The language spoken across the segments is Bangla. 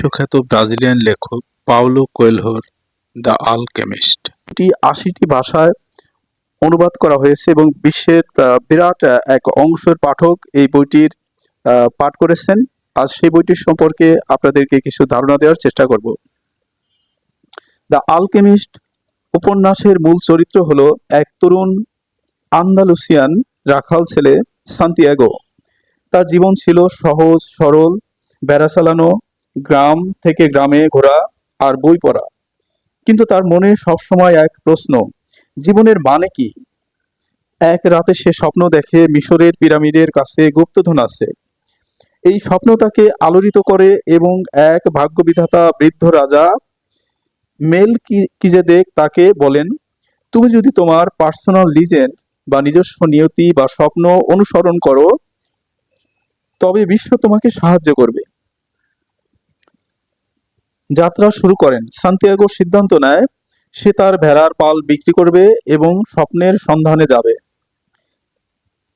বিশ্বখ্যাত ব্রাজিলিয়ান লেখক পাওলো কোয়েলহোর দ্য আলকেমিস্ট এটি আশিটি ভাষায় অনুবাদ করা হয়েছে এবং বিশ্বের বিরাট এক অংশের পাঠক এই বইটির পাঠ করেছেন। আজ সেই বইটির সম্পর্কে আপনাদেরকে কিছু ধারণা দেওয়ার চেষ্টা করব। দ্য আলকেমিস্ট উপন্যাসের মূল চরিত্র হলো এক তরুণ আন্দালুসিয়ান রাখাল ছেলে সান্তিয়াগো। তার জীবন ছিল সহজ, সরল, বেড়া চালানো গ্রাম থেকে গ্রামে ঘোরা আর বই পড়া। কিন্তু তার মনে সবসময় এক প্রশ্ন, জীবনের মানে কি? এক রাতে সে স্বপ্ন দেখে মিশরের পিরামিডের কাছে গুপ্তধন আছে। এই স্বপ্ন তাকে আলোড়িত করে এবং এক ভাগ্যবিধাতা বৃদ্ধ রাজা মেল কি যে কিজেদেক তাকে বলেন, তুমি যদি তোমার পার্সোনাল লিজেন্ড বা নিজস্ব নিয়তি বা স্বপ্ন অনুসরণ করো, তবে বিশ্ব তোমাকে সাহায্য করবে। যাত্রা শুরু করেন। সান্তিয়াগো সিদ্ধান্ত নেয়, সে তার ভেড়ার পাল বিক্রি করবে এবং স্বপ্নের সন্ধানে যাবে।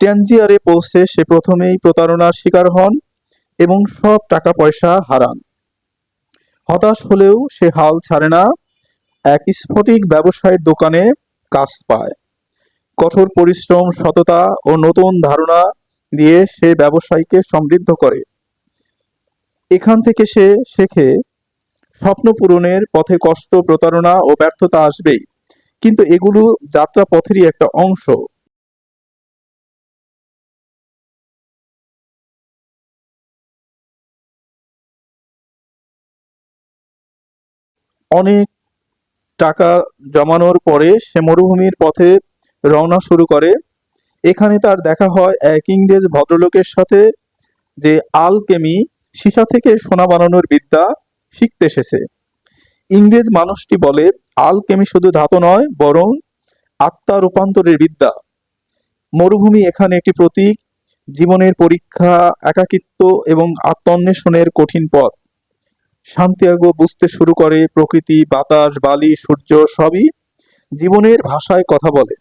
ট্যানজিয়ারে পৌঁছে সে প্রথমেই প্রতারণার শিকার হন এবং সব টাকা পয়সা হারান। হতাশ হলেও সে হাল ছাড়ে না, এক স্ফটিক ব্যবসায়ের দোকানে কাজ পায়। কঠোর পরিশ্রম, সততা ও নতুন ধারণা দিয়ে সে ব্যবসায়ীকে সমৃদ্ধ করে। এখান থেকে সে শেখে স্বপ্ন পূরণের পথে কষ্ট, প্রতারণা ও ব্যর্থতা আসবেই। কিন্তু এগুলো যাত্রা পথেরই একটা অংশ। অনেক টাকা জমানোর পরে সে মরুভূমির পথে রওনা শুরু করে। এখানে তার দেখা হয় এক ইংরেজ ভদ্রলোকের সাথে যে আলকেমি সীসা থেকে সোনা বানানোর বিদ্যা শিখতে এসেছে। ইংরেজ মানুষটি বলে, আলকেমি শুধু ধাতু নয়, বরং আত্মা রূপান্তরের বিদ্যা। মরুভূমি এখানে একটি প্রতীক, জীবনের পরীক্ষা, একাকিত্ব এবং আত্মন্বেষণের কঠিন পথ। শান্তিয়াগো বুঝতে শুরু করে, প্রকৃতি, বাতাস, বালি, সূর্য সবই জীবনের ভাষায় কথা বলে।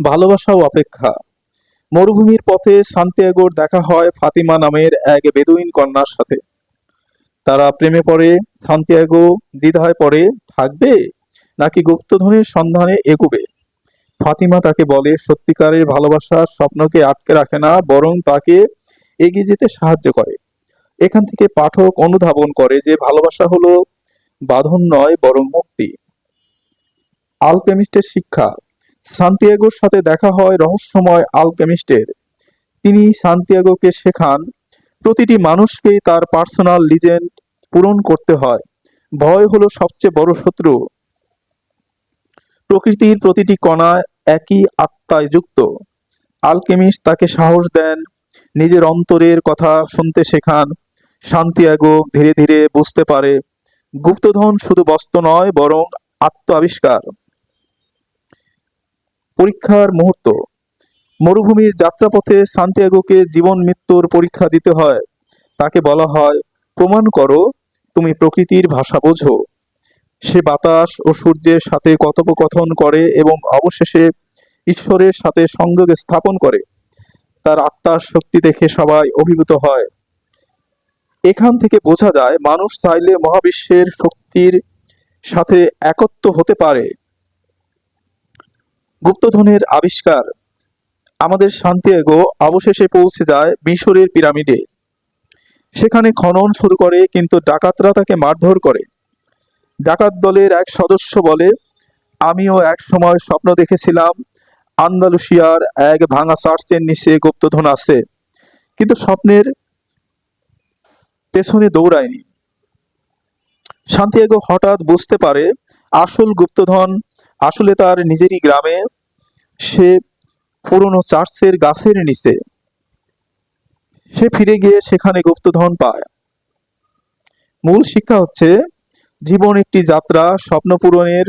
ভালোবাসা ও অপেক্ষা। মরুভূমির পথে সান্তিয়াগোর দেখা হয় ফাতিমা নামের এক বেদুইন কন্যার সাথে। তারা প্রেমে পড়ে, সান্তিয়াগো দ্বিধায় পড়ে, থাকবে নাকি গুপ্তধনের সন্ধানে এগুবে? ফাতিমা তাকে বলে, সত্যিকারের ভালোবাসার স্বপ্নকে আটকে রাখে না, বরং তাকে এগিয়ে যেতে সাহায্য করে। এখান থেকে পাঠক অনুধাবন করে যে ভালোবাসা হলো বাঁধন নয়, বরং মুক্তি। আলকেমিস্টের শিক্ষা, সান্তিয়াগোর সাথে দেখা হয় রহস্যময় আলকেমিস্টের। তিনি সান্তিয়াগোকে শেখান প্রতিটি মানুষকেই তার পার্সোনাল লিজেন্ড পূরণ করতে হয়। ভয় হলো সবচেয়ে বড় শত্রু। প্রকৃতির প্রতিটি কণা একই আত্মায় যুক্ত। আলকেমিস্ট তাকে সাহস দেন, নিজের অন্তরের কথা শুনতে শেখান শান্তি শান্তিয়াগো ধীরে ধীরে বুঝতে পারে, গুপ্তধন শুধু বস্তু নয়, বরং আত্ম আবিষ্কার পরীক্ষার মুহূর্ত। মরুভূমির যাত্রাপথে সান্তিয়াগোকে জীবন মৃত্যুর পরীক্ষা দিতে হয়। তাকে বলা হয়, প্রমাণ করো, তুমি প্রকৃতির ভাষা বোঝো। সে বাতাস ও সূর্যের সাথে কথোপকথন করে এবং অবশেষে ঈশ্বরের সাথে সংযোগ স্থাপন করে। তার আত্মার শক্তি দেখে সবাই অভিভূত হয়। এখান থেকে বোঝা যায়, মানুষ চাইলে মহাবিশ্বের শক্তির সাথে একত্ব হতে পারে। গুপ্তধনের আবিষ্কার আমাদের শান্তিয়াগো অবশেষে পৌঁছে যায় মিশরের পিরামিডে। সেখানে খনন শুরু করে, কিন্তু ডাকাতরা তাকে মারধর করে। ডাকাত দলের এক সদস্য বলে, আমিও এক সময় স্বপ্ন দেখেছিলাম আন্দালুসিয়ার এক ভাঙা চার্চের নিচে গুপ্তধন আছে, কিন্তু স্বপ্নের পেছনে দৌড়ায়নি। শান্তিয়াগো হঠাৎ বুঝতে পারে, আসল গুপ্তধন আসলে তার নিজেরই গ্রামে, সে পুরনো চার্চের গাছের নিচে। সে ফিরে গিয়ে সেখানে গুপ্তধন পায়। মূল শিক্ষা হচ্ছে, জীবন একটি যাত্রা, স্বপ্ন পূরণের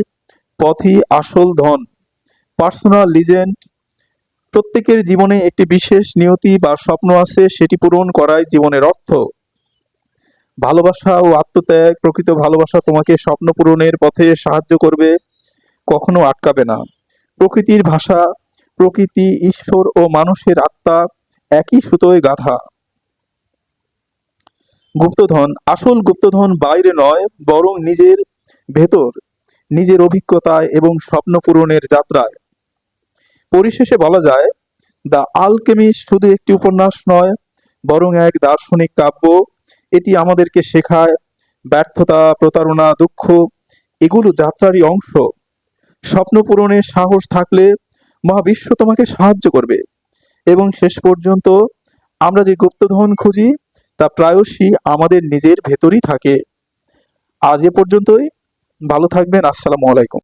পথই আসল ধন, পার্সোনাল লিজেন্ড প্রত্যেকের জীবনে একটি বিশেষ নিয়তি বা স্বপ্ন আছে, সেটি পূরণ করাই জীবনের অর্থ। ভালোবাসা ও আত্মত্যাগ, প্রকৃত ভালোবাসা তোমাকে স্বপ্ন পূরণের পথে সাহায্য করবে, কখনো আটকাবে না। প্রকৃতির ভাষা প্রকৃতি, ঈশ্বর ও মানুষের আত্মা একই সুতোয় গাঁথা গুপ্তধন, আসল গুপ্তধন বাইরে নয়, বরং নিজের ভেতর, নিজের অভিজ্ঞতায় এবং স্বপ্ন পূরণের যাত্রায়। পরিশেষে বলা যায়, দ্য আলকেমিস্ট শুধু একটি উপন্যাস নয়, বরং এক দার্শনিক কাব্য। এটি আমাদেরকে শেখায় ব্যর্থতা, প্রতারণা, দুঃখ, এগুলো যাত্রারই অংশ। স্বপ্ন পূরণের সাহস থাকলে মহাবিশ্ব তোমাকে সাহায্য করবে। এবং শেষ পর্যন্ত আমরা যে গুপ্তধন খুঁজি, তা প্রায়শই আমাদের নিজের ভেতরই থাকে। আজ এ পর্যন্তই। ভালো থাকবেন। আসসালামু আলাইকুম।